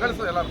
ಕಳಿಸು ಎಲ್ಲರೂ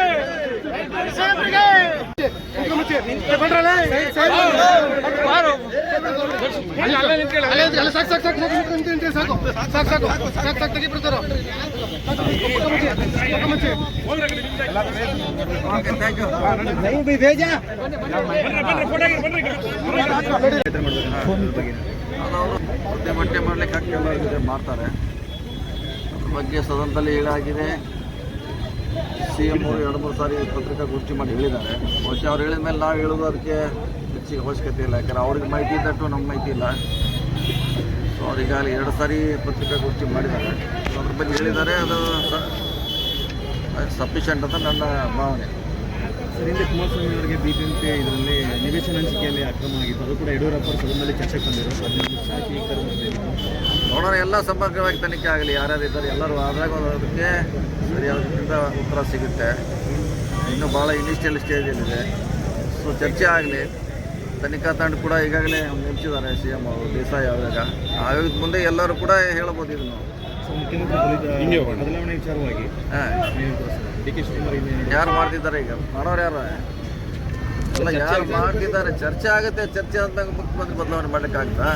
ಅವರು ಬಟ್ಟೆ ಮಾಡ್ಲಿಕ್ಕೆ ಮಾಡ್ತಾರೆ. ಅದ್ರ ಬಗ್ಗೆ ಸದನದಲ್ಲಿ ಹೇಳಾಗಿದೆ ಸಿ ಎಂ ಅವರು ಎರಡು ಮೂರು ಸಾರಿ ಪತ್ರಿಕಾಗೋಷ್ಠಿ ಮಾಡಿ ಹೇಳಿದ್ದಾರೆ. ಬಹುಶಃ ಅವ್ರು ಹೇಳಿದ ಮೇಲೆ ನಾವು ಹೇಳೋದು ಅದಕ್ಕೆ ಹೆಚ್ಚಿಗೆ ಅವಶ್ಯಕತೆ ಇಲ್ಲ. ಯಾಕಂದರೆ ಅವ್ರಿಗೆ ಮಾಹಿತಿ ಇದ್ದಟ್ಟು ನಮ್ಮ ಮಾಹಿತಿ ಇಲ್ಲ. ಸೊ ಅವ್ರಿಗಾಗಲೇ ಎರಡು ಸಾರಿ ಪತ್ರಿಕಾಗೋಷ್ಠಿ ಮಾಡಿದ್ದಾರೆ. ಅದ್ರ ಬಗ್ಗೆ ಹೇಳಿದ್ದಾರೆ, ಅದು ಸಫಿಷಿಯಂಟ್ ಅಂತ ನನ್ನ ಭಾವನೆ. ಸರಿಂದ ಕುಮಾರಸ್ವಾಮಿ ಅವರಿಗೆ ಬಿಬಿಎಂಪಿ ಇದರಲ್ಲಿ ನಿವೇಶನ ಹಂಚಿಕೆಯಲ್ಲಿ ಅಕ್ರಮ ಆಗಿತ್ತು. ಅದು ಕೂಡ ಯಡಿಯೂರಪ್ಪ ಸದನದಲ್ಲಿ ಚರ್ಚೆಗೆ ಬಂದಿರೋ ಅದನ್ನು ಮುಚ್ಚಾಕಿ ಈ ನೋಡೋಣ ಎಲ್ಲ ಸಂಪರ್ಕವಾಗಿ ತನಿಖೆ ಆಗಲಿ ಯಾರ್ಯಾರು ಇದ್ದಾರೆ ಎಲ್ಲರೂ ಆದಾಗ ಅದಕ್ಕೆ ಸರಿಯಾದ ಉತ್ತರ ಸಿಗುತ್ತೆ. ಇನ್ನು ಭಾಳ ಇನಿಷಿಯಲ್ ಸ್ಟೇಜಲ್ಲಿದೆ ಸೊ ಚರ್ಚೆ ಆಗಲಿ. ತನಿಖಾ ತಂಡ ಕೂಡ ಈಗಾಗಲೇ ನೇಮಿಸಿದ್ದಾರೆ ಸಿ ಎಂ ಅವರು ದೇಸಾಯಿ ಆದಾಗ ಆಯೋಗದ ಮುಂದೆ ಎಲ್ಲರೂ ಕೂಡ ಹೇಳ್ಬೋದು ಇದನ್ನು. ಬದಲಾವಣೆ ವಿಚಾರವಾಗಿ ಯಾರು ಮಾಡ್ತಿದ್ದಾರೆ ಈಗ? ಮಾಡೋರು ಯಾರು? ಅಲ್ಲ ಯಾರು ಮಾಡ್ತಿದ್ದಾರೆ? ಚರ್ಚೆ ಆಗುತ್ತೆ. ಚರ್ಚೆ ಆದಾಗ ಮುಖ್ಯಮಂತ್ರಿ ಬದಲಾವಣೆ ಮಾಡ್ಲಿಕ್ಕಾಗ್ತಾ?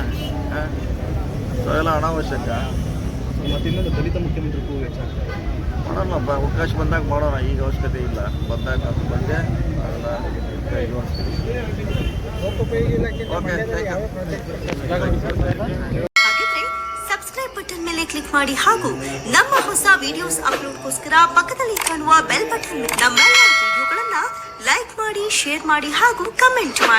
ಹಾಂ. ಸೊ ಎಲ್ಲ ಅನಾವಶ್ಯಕ. ಮತ್ತೆ ಇನ್ನೊಂದು ದಲಿತ ಮುಖ್ಯಮಂತ್ರಿಗೂ ಹೆಚ್ಚಾಗ್ತಾರೆ. ಮಾಡೋಣ ಬ ಅವಕಾಶ ಬಂದಾಗ ಮಾಡೋಣ ಈಗ ಅವಶ್ಯಕತೆ ಇಲ್ಲ. ಬಂದಾಗ ಅದ್ರ ಬಗ್ಗೆ ಸಬ್ಸ್ಕ್ರೈಬ್ ಬಟನ್ ಮೇಲೆ ಕ್ಲಿಕ್ ಮಾಡಿ ಹಾಗೂ ನಮ್ಮ ಹೊಸ ವಿಡಿಯೋಸ್ ಅಪ್ಲೋಡ್ಗೋಸ್ಕರ ಪಕ್ಕದಲ್ಲಿ ಕಾಣುವ ಬೆಲ್ ಬಟನ್ ನಮ್ಮೆಲ್ಲ ವಿಡಿಯೋಗಳನ್ನ ಲೈಕ್ ಮಾಡಿ ಶೇರ್ ಮಾಡಿ ಹಾಗೂ ಕಮೆಂಟ್ ಮಾಡಿ.